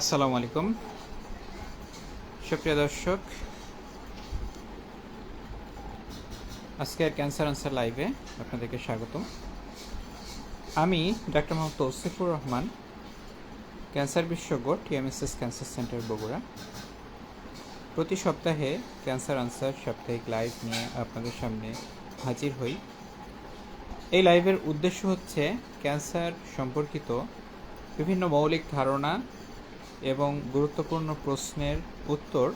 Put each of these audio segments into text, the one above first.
আসসালামু আলাইকুম। সুপ্রিয় দর্শক, আজকের ক্যান্সার আনসার লাইভে আপনাদেরকে স্বাগতম। আমি ডাক্তার মোহাম্মদ তৌসিফুর রহমান, ক্যান্সার বিশেষজ্ঞ টিএমএসএস ক্যান্সার সেন্টার বগুড়া। প্রতি সপ্তাহে ক্যান্সার আনসার সাপ্তাহিক লাইভ নিয়ে আপনাদের সামনে হাজির হই। এই লাইভের উদ্দেশ্য হচ্ছে ক্যান্সার সম্পর্কিত বিভিন্ন মৌলিক ধারণা এবং গুরুত্বপূর্ণ প্রশ্নের উত্তর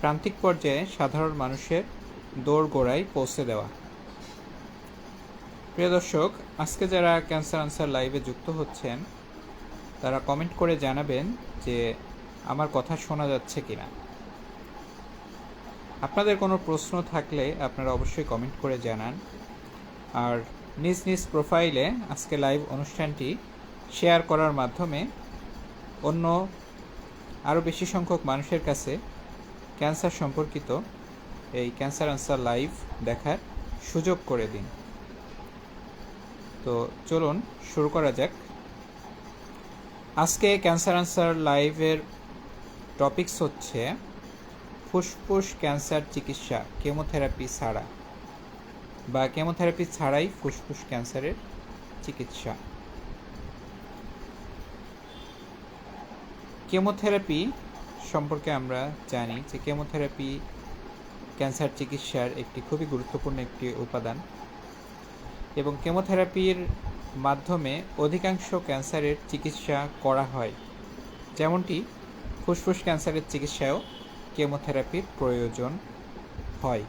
প্রান্তিক পর্যায়ে সাধারণ মানুষের দোরগোড়ায় পৌঁছে দেওয়া। প্রিয় দর্শক, আজকে যারা ক্যান্সার আনসার লাইভে যুক্ত হচ্ছেন, তারা কমেন্ট করে জানাবেন যে আমার কথা শোনা যাচ্ছে কি না আপনাদের কোনো প্রশ্ন থাকলে আপনারা অবশ্যই কমেন্ট করে জানান। আর নিজ নিজ প্রোফাইলে আজকে লাইভ অনুষ্ঠানটি শেয়ার করার মাধ্যমে অন্য আরও বেশি সংখ্যক মানুষের কাছে ক্যান্সার সম্পর্কিত এই ক্যান্সার আনসার লাইভ দেখার সুযোগ করে দিন। তো চলুন শুরু করা যাক। আজকে ক্যান্সার আনসার লাইভের টপিকস হচ্ছে ফুসফুস ক্যান্সার চিকিৎসা, কেমোথেরাপি ছাড়া বা কেমোথেরাপি ছাড়াই ফুসফুস ক্যান্সারের চিকিৎসা। কেমোথেরাপি সম্পর্কে আমরা জানি যে কেমোথেরাপি ক্যান্সার চিকিৎসার একটি খুবই গুরুত্বপূর্ণ একটি উপাদান এবং কেমোথেরাপির মাধ্যমে অধিকাংশ ক্যান্সারের চিকিৎসা করা হয়। যেমনটি ফুসফুস ক্যান্সারের চিকিৎসায়ও কেমোথেরাপির প্রয়োজন হয়।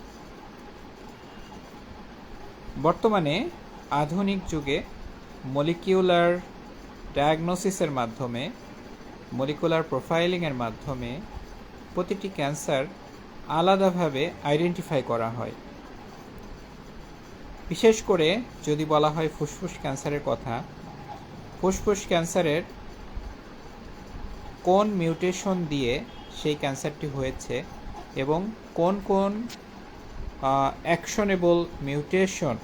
বর্তমানে আধুনিক যুগে মলিকিউলার ডায়াগনোসিসের মাধ্যমে মলিকুলার প্রোফাইলিংয়ের মাধ্যমে প্রতিটি ক্যান্সার আলাদাভাবে আইডেন্টিফাই করা হয়। বিশেষ করে যদি বলা হয় ফুসফুস ক্যান্সারের কথা, ফুসফুস ক্যান্সারের কোন মিউটেশন দিয়ে সেই ক্যান্সারটি হয়েছে এবং কোন কোন অ্যাকশনেবল মিউটেশন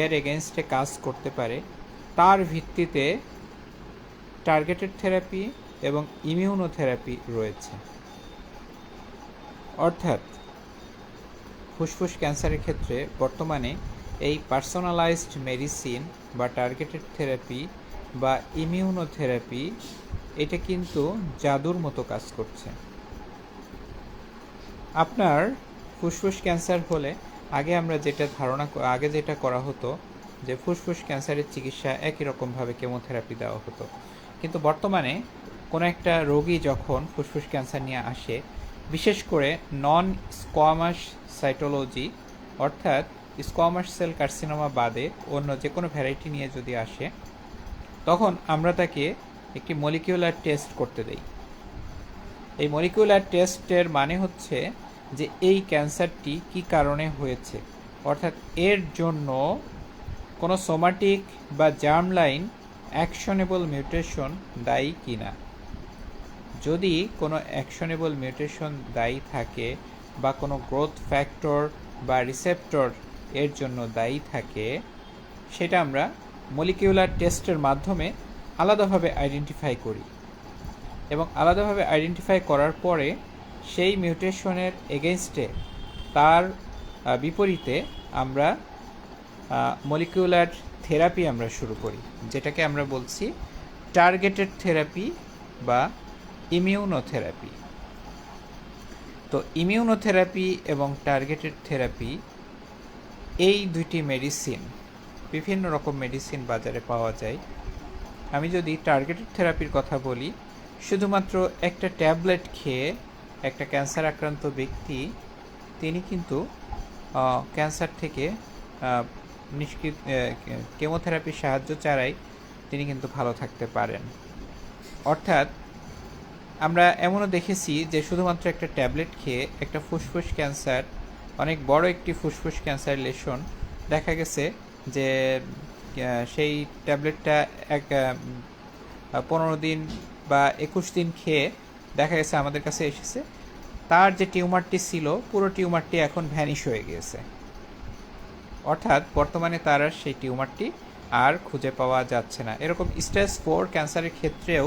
এর এগেনস্টে কাজ করতে পারে, তার ভিত্তিতে টার্গেটেড থেরাপি এবং ইমিউনোথেরাপি রয়েছে। অর্থাৎ, ফুসফুস ক্যান্সারের ক্ষেত্রে বর্তমানে এই পার্সোনালাইজড মেডিসিন বা টার্গেটেড থেরাপি বা ইমিউনোথেরাপি, এটা কিন্তু জাদুর মতো কাজ করছে। আপনার ফুসফুস ক্যান্সার হলে আগে আমরা যেটা ধারণা আগে যেটা করা হতো যে ফুসফুস ক্যান্সারের চিকিৎসা একই রকমভাবে কেমোথেরাপি দেওয়া হতো। কিন্তু বর্তমানে কোনো একটা রোগী যখন ফুসফুস ক্যান্সার নিয়ে আসে, বিশেষ করে নন স্কোয়ামাস সাইটোলজি অর্থাৎ স্কোয়ামাস সেল কার্সিনোমা বাদে অন্য যে কোনো ভ্যারাইটি নিয়ে যদি আসে, তখন আমরা তাকে একটি মলিকিউলার টেস্ট করতে দেই। এই মলিকিউলার টেস্টের মানে হচ্ছে যে এই ক্যান্সারটি কি কারণে হয়েছে? অর্থাৎ এর জন্য কোনো সোমাটিক বা জার্ম লাইন অ্যাকশনেবল মিউটেশন দায়ী কিনা? যদি কোনো অ্যাকশনেবল মিউটেশন দায়ী থাকে বা কোনো গ্রোথ ফ্যাক্টর বা রিসেপ্টর এর জন্য দায়ী থাকে, সেটা আমরা মলিকিউলার টেস্টের মাধ্যমে আলাদাভাবে আইডেন্টিফাই করি। এবং আলাদাভাবে আইডেন্টিফাই করার পরে সেই মিউটেশনের এগেনস্টে তার বিপরীতে আমরা মলিকিউলার থেরাপি আমরা শুরু করি, যেটাকে আমরা বলছি টার্গেটেড থেরাপি বা ইমিউনোথেরাপি। তো ইমিউনোথেরাপি এবং টার্গেটেড থেরাপি এই দুইটি মেডিসিন, বিভিন্ন রকম মেডিসিন বাজারে পাওয়া যায়। আমি যদি টার্গেটেড থেরাপির কথা বলি, শুধুমাত্র একটা ট্যাবলেট খেয়ে একটা ক্যান্সার আক্রান্ত ব্যক্তি, তিনি কিন্তু ক্যান্সার থেকে নিষ্কৃত কেমোথেরাপির সাহায্য ছাড়াই তিনি কিন্তু ভালো থাকতে পারেন। অর্থাৎ আমরা এমনও দেখেছি যে শুধুমাত্র একটা ট্যাবলেট খেয়ে একটা ফুসফুস ক্যান্সার, অনেক বড় একটি ফুসফুস ক্যান্সার লেশন দেখা গেছে যে সেই ট্যাবলেটটা এক পনেরো দিন বা একুশ দিন খেয়ে দেখা গেছে আমাদের কাছে এসেছে। তার যে টিউমারটি ছিল, পুরো টিউমারটি এখন ভ্যানিশ হয়ে গিয়েছে। অর্থাৎ বর্তমানে তার আর সেই টিউমারটি আর খুঁজে পাওয়া যাচ্ছে না। এরকম স্টেজ ফোর ক্যান্সারের ক্ষেত্রেও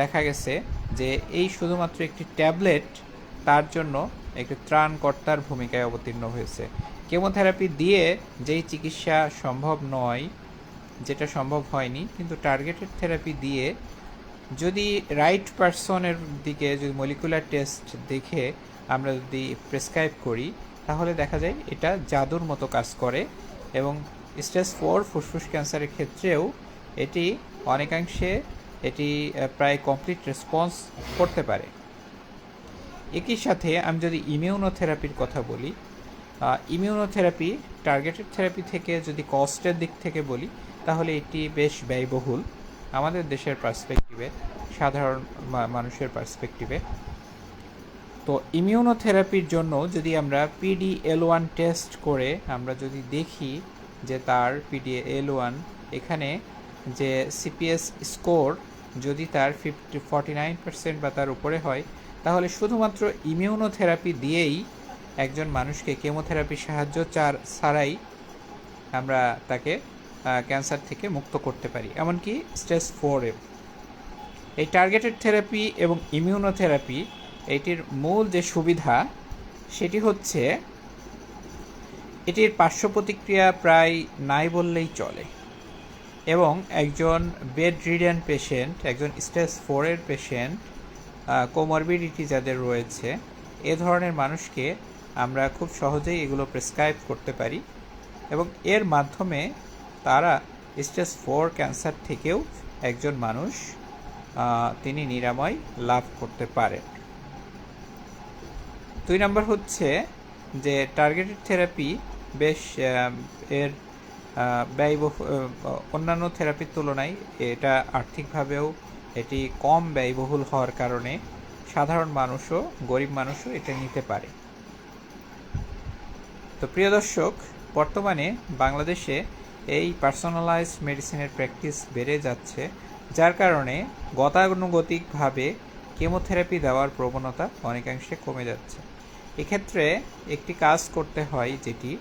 দেখা গেছে যে এই শুধুমাত্র একটি ট্যাবলেট তার জন্য একটি ত্রাণকর্তার ভূমিকায় অবতীর্ণ হয়েছে। কেমোথেরাপি দিয়ে যেই চিকিৎসা সম্ভব নয়, যেটা সম্ভব হয়নি, কিন্তু টার্গেটেড থেরাপি দিয়ে যদি রাইট পারসনের দিকে যদি মলিকুলার টেস্ট দেখে আমরা যদি প্রেসক্রাইব করি, তাহলে দেখা যায় এটা জাদুর মতো কাজ করে এবং স্টেজ ফোর ফুসফুস ক্যান্সারের ক্ষেত্রেও এটি অনেকাংশে এটি প্রায় কমপ্লিট রেসপন্স করতে পারে। একই সাথে আমি যদি ইমিউনোথেরাপির কথা বলি ইমিউনোথেরাপি টার্গেটেড থেরাপি থেকে যদি কস্টের দিক থেকে বলি, তাহলে এটি বেশ ব্যয়বহুল। আমাদের দেশের পার্সপেক্টিভে সাধারণ মানুষের পার্সপেক্টিভে তো ইমিউনোথেরাপির জন্য যদি আমরা পিডি এল ওয়ান টেস্ট করে আমরা যদি দেখি যে তার পিডি এল ওয়ান এখানে যে সিপিএস স্কোর যদি তার ফিফটি, ফর্টি নাইন পার্সেন্ট বা তার উপরে হয়, তাহলে শুধুমাত্র ইমিউনোথেরাপি দিয়েই একজন মানুষকে কেমোথেরাপির সাহায্য চার, ছাড়াই আমরা তাকে ক্যান্সার থেকে মুক্ত করতে পারি। এমনকি স্টেজ ফোরে। এই টার্গেটেড থেরাপি এবং ইমিউনোথেরাপি, এটির মূল যে সুবিধা, সেটি হচ্ছে এটির পার্শ্ব প্রতিক্রিয়া প্রায় নাই বললেই চলে। এবং একজন বেড রিডেন পেশেন্ট একজন স্টেজ ফোরের পেশেন্ট কোমরবিডিটি যাদের রয়েছে, এ ধরনের মানুষকে আমরা খুব সহজেই এগুলো প্রেসক্রাইব করতে পারি এবং এর মাধ্যমে তারা স্টেজ ফোর ক্যান্সার থেকেও একজন মানুষ তিনি নিরাময় লাভ করতে পারেন দুই নম্বর হচ্ছে যে টার্গেটেড থেরাপি বেশ এর ব্যয়বহু অন্যান্য থেরাপির তুলনায় এটা আর্থিকভাবেও এটি কম ব্যয়বহুল হওয়ার কারণে সাধারণ মানুষও, গরিব মানুষও এটা নিতে পারে। তো প্রিয় দর্শক, বর্তমানে বাংলাদেশে এই পার্সোনালাইজড মেডিসিনের প্র্যাকটিস বেড়ে যাচ্ছে, যার কারণে গতানুগতিকভাবে কেমোথেরাপি দেওয়ার প্রবণতা অনেকাংশে কমে যাচ্ছে। এক্ষেত্রে একটি কাজ করতে হয় যেটি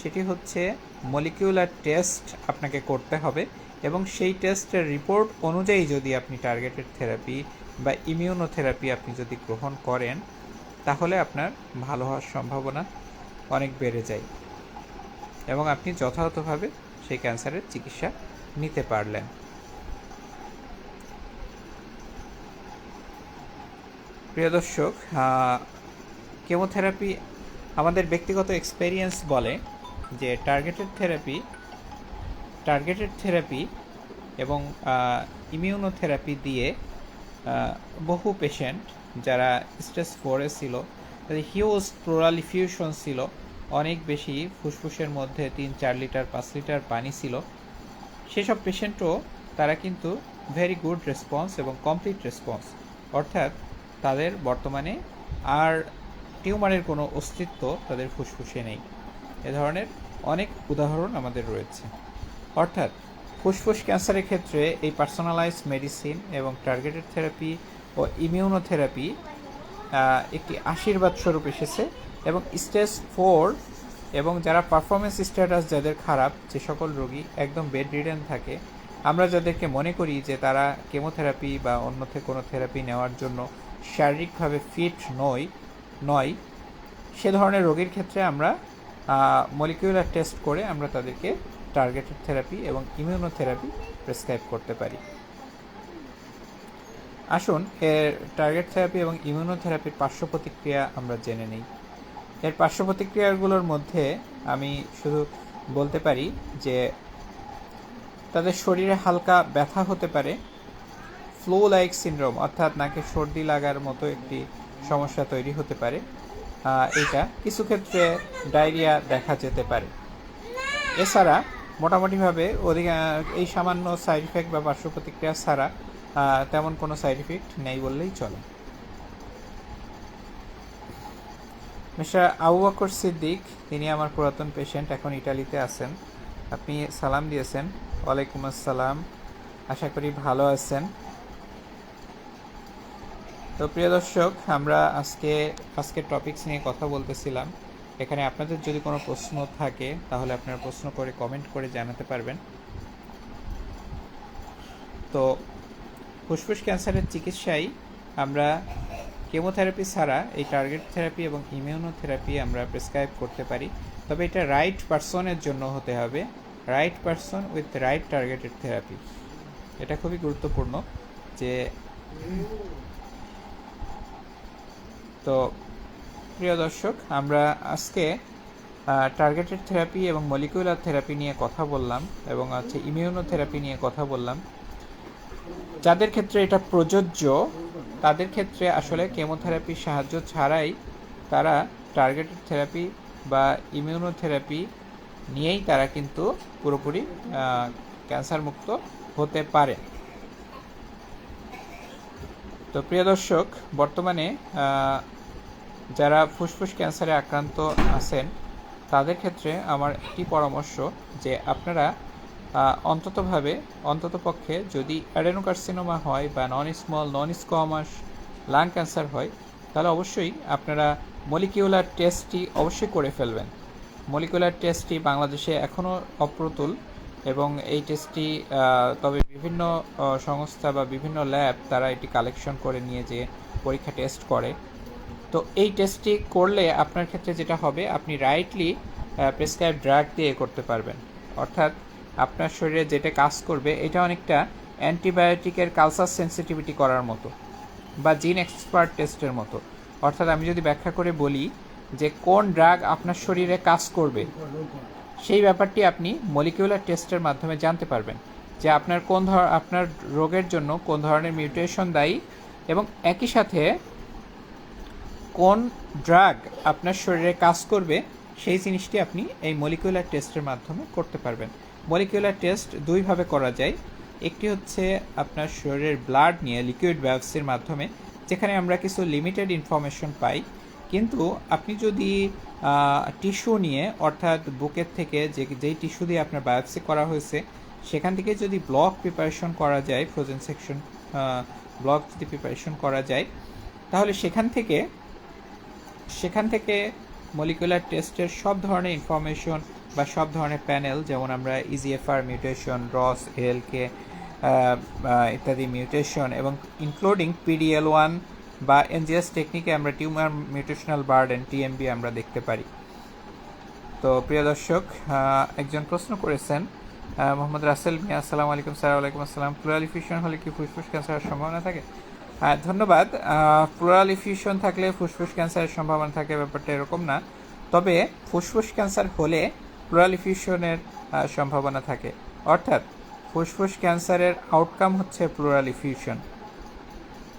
সেটি হচ্ছে মলিকিউলার টেস্ট আপনাকে করতে হবে এবং সেই টেস্টের রিপোর্ট অনুযায়ী যদি আপনি টার্গেটেড থেরাপি বা ইমিউনোথেরাপি আপনি যদি গ্রহণ করেন, তাহলে আপনার ভালো হওয়ার সম্ভাবনা অনেক বেড়ে যায় এবং আপনি যথাযথভাবে সেই ক্যান্সারের চিকিৎসা নিতে পারলেন। প্রিয় দর্শক কেমোথেরাপি আমাদের ব্যক্তিগত এক্সপেরিয়েন্স বলে যে টার্গেটেড থেরাপি টার্গেটেড থেরাপি এবং ইমিউনোথেরাপি দিয়ে বহু পেশেন্ট যারা স্টেজ ফোরে ছিল, তাদের হিউজ প্রোরালিফিউশন ছিল, অনেক বেশি ফুসফুসের মধ্যে তিন, চার লিটার, পাঁচ লিটার পানি ছিল। সেসব পেশেন্টও তারা কিন্তু ভেরি গুড রেসপন্স এবং কমপ্লিট রেসপন্স অর্থাৎ তাদের বর্তমানে আর টিউমারের কোনো অস্তিত্ব তাদের ফুসফুসে নেই। এ ধরনের অনেক উদাহরণ আমাদের রয়েছে। অর্থাৎ, ফুসফুস ক্যান্সারের ক্ষেত্রে এই পার্সোনালাইজ মেডিসিন এবং টার্গেটেড থেরাপি ও ইমিউনোথেরাপি একটি আশীর্বাদ স্বরূপ এসেছে এবং স্টেজ ফোর এবং যারা পারফরমেন্স স্ট্যাটাস যাদের খারাপ, যে সকল রোগী একদম বেড রিডেন থাকে, আমরা যাদেরকে মনে করি যে তারা কেমোথেরাপি বা অন্য কোনো থেরাপি নেওয়ার জন্য শারীরিকভাবে ফিট নয় নয়, সে ধরনের রোগীর ক্ষেত্রে আমরা মলিকিউলার টেস্ট করে আমরা তাদেরকে টার্গেটেড থেরাপি এবং ইমিউনোথেরাপি প্রেসক্রাইব করতে পারি। আসুন, এর টার্গেট থেরাপি এবং ইমিউনোথেরাপির পার্শ্ব প্রতিক্রিয়া আমরা জেনে নিই। এর পার্শ্ব প্রতিক্রিয়াগুলোর মধ্যে আমি শুধু বলতে পারি যে, তাদের শরীরে হালকা ব্যথা হতে পারে ফ্লো লাইক সিনড্রোম অর্থাৎ নাকে সর্দি লাগার মতো একটি সমস্যা তৈরি হতে পারে এইটা কিছু ক্ষেত্রে ডায়রিয়া দেখা যেতে পারে। এছাড়া মোটামুটিভাবে অধিক, এই সামান্য সাইড ইফেক্ট বা পার্শ্ব প্রতিক্রিয়া ছাড়া তেমন কোনো সাইড ইফেক্ট নেই বললেই চলে। মিস্টার আবু বকর সিদ্দিক, তিনি আমার পুরাতন পেশেন্ট এখন ইটালিতে আছেন। আপনি সালাম দিয়েছেন। ওয়ালাইকুম আসসালাম। আশা করি ভালো আছেন। তো প্রিয় দর্শক, আমরা আজকে আজকে টপিকস নিয়ে কথা বলতেছিলাম। এখানে আপনাদের যদি কোনো প্রশ্ন থাকে, তাহলে আপনারা প্রশ্ন করে কমেন্ট করে জানাতে পারবেন। তো ফুসফুস ক্যান্সারের চিকিৎসায় আমরা কেমোথেরাপি ছাড়া এই টার্গেট থেরাপি এবং ইমিউনোথেরাপি আমরা প্রেসক্রাইব করতে পারি। তবে এটা রাইট পারসনের জন্য হতে হবে। Right person with right targeted therapy এটা খুবই গুরুত্বপূর্ণ যে তো প্রিয় দর্শক, আমরা আজকে টার্গেটেড থেরাপি এবং মলিকুলার থেরাপি নিয়ে কথা বললাম এবং হচ্ছে ইমিউনোথেরাপি নিয়ে কথা বললাম। যাদের ক্ষেত্রে এটা প্রযোজ্য, তাদের ক্ষেত্রে আসলে কেমোথেরাপির সাহায্য ছাড়াই তারা টার্গেটেড থেরাপি বা ইমিউনোথেরাপি নিয়েই তারা কিন্তু পুরোপুরি ক্যান্সার মুক্ত হতে পারে। তো প্রিয় দর্শক, বর্তমানে যারা ফুসফুস ক্যান্সারে আক্রান্ত আছেন, তাদের ক্ষেত্রে আমার একটি পরামর্শ যে আপনারা অন্ততভাবে, অন্ততপক্ষে যদি অ্যাডেনোকার্সিনোমা হয় বা non small non squamous lung cancer হয়, তাহলে অবশ্যই আপনারা মলিকিউলার টেস্টটি অবশ্যই করে ফেলবেন। মলিকুলার টেস্টটি বাংলাদেশে এখনও অপ্রতুল এবং এই টেস্টটি তবে বিভিন্ন সংস্থা বা বিভিন্ন ল্যাব তারা এটি কালেকশন করে নিয়ে যে পরীক্ষা টেস্ট করে। তো এই টেস্টটি করলে আপনার ক্ষেত্রে যেটা হবে, আপনি রাইটলি প্রেসক্রাইব ড্রাগ দিয়ে করতে পারবেন। অর্থাৎ আপনার শরীরে যেটা কাজ করবে, এটা অনেকটা অ্যান্টিবায়োটিকের কালচার সেন্সিটিভিটি করার মতো বা জিন এক্সপার্ট টেস্টের মতো। অর্থাৎ আমি যদি ব্যাখ্যা করে বলি যে কোন ড্রাগ আপনার শরীরে কাজ করবে, সেই ব্যাপারটি আপনি মলিকিউলার টেস্টের মাধ্যমে জানতে পারবেন যে আপনার কোন ধর, আপনার রোগের জন্য কোন ধরনের মিউটেশন দায়ী এবং একই সাথে কোন ড্রাগ আপনার শরীরে কাজ করবে, সেই জিনিসটি আপনি এই মলিকুলার টেস্টের মাধ্যমে করতে পারবেন। মলিকুলার টেস্ট দুইভাবে করা যায়। একটি হচ্ছে আপনার শরীরের ব্লাড নিয়ে লিকুইড বায়োপসির মাধ্যমে, যেখানে আমরা কিছু লিমিটেড ইনফরমেশন পাই। কিন্তু আপনি যদি টিস্যু নিয়ে, অর্থাৎ বুকের থেকে যে, যেই টিস্যু দিয়ে আপনার বায়োপসি করা হয়েছে, সেখান থেকে যদি ব্লক প্রিপারেশন করা যায় ফ্রোজেন সেকশন ব্লক যদি প্রিপারেশন করা যায়, তাহলে সেখান থেকে সেখান থেকে মলিকুলার টেস্টের সব ধরনের ইনফরমেশন বা সব ধরনের প্যানেল যেমন আমরা ইজিএফআর মিউটেশন রস এলকে ইত্যাদি মিউটেশন এবং ইনক্লুডিং পিডিএল ওয়ান বা এনজিএস টেকনিকে আমরা টিউমার মিউটেশনাল বার্ডেন টিএমবি আমরা দেখতে পারি। তো প্রিয় দর্শক একজন প্রশ্ন করেছেন মোহাম্মদ রাসেল মিয়া, আসসালামু আলাইকুম স্যার, ওয়ালাইকুম আসসালাম। প্লুরাল হলে কি ফুসফুস ক্যান্সারের সম্ভাবনা থাকে? ধন্যবাদ। প্লুরাল ইফিউশন থাকলে ফুসফুস ক্যান্সারের সম্ভাবনা থাকে, ব্যাপারটা এরকম না। তবে ফুসফুস ক্যান্সার হলে প্লুরাল ইফিউশনের সম্ভাবনা থাকে। অর্থাৎ ফুসফুস ক্যান্সারের আউটকাম হচ্ছে প্লুরাল ইফিউশন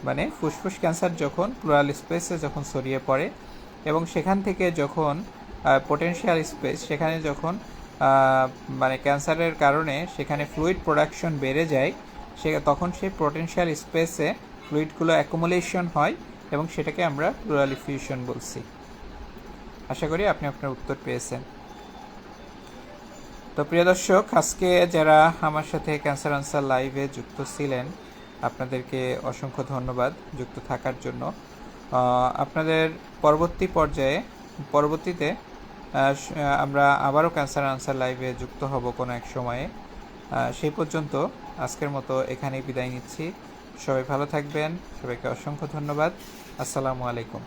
মানে ফুসফুস ক্যান্সার যখন প্লুরাল স্পেসে যখন ছড়িয়ে পড়ে এবং সেখান থেকে যখন পোটেনশিয়াল স্পেস সেখানে যখন মানে ক্যান্সারের কারণে সেখানে ফ্লুইড প্রোডাকশন বেড়ে যায়, সে তখন সেই পোটেনশিয়াল স্পেসে ফ্লুইডগুলো অ্যাকুমুলেশন হয় এবং সেটাকে আমরা প্লুরাল ইফিউশন বলছি। আশা করি আপনি আপনার উত্তর পেয়েছেন। তো প্রিয় দর্শক, আজকে যারা আমার সাথে ক্যান্সার আনসার লাইভে যুক্ত ছিলেন, আপনাদেরকে অসংখ্য ধন্যবাদ যুক্ত থাকার জন্য। আপনাদের পরবর্তী পর্যায়ে, পরবর্তীতে আমরা আবারও ক্যান্সার আনসার লাইভে যুক্ত হব কোনো এক সময়ে। সেই পর্যন্ত আজকের মতো এখানেই বিদায় নিচ্ছি। সবাই ভালো থাকবেন। সবাইকে অসংখ্য ধন্যবাদ। আসসালামু আলাইকুম।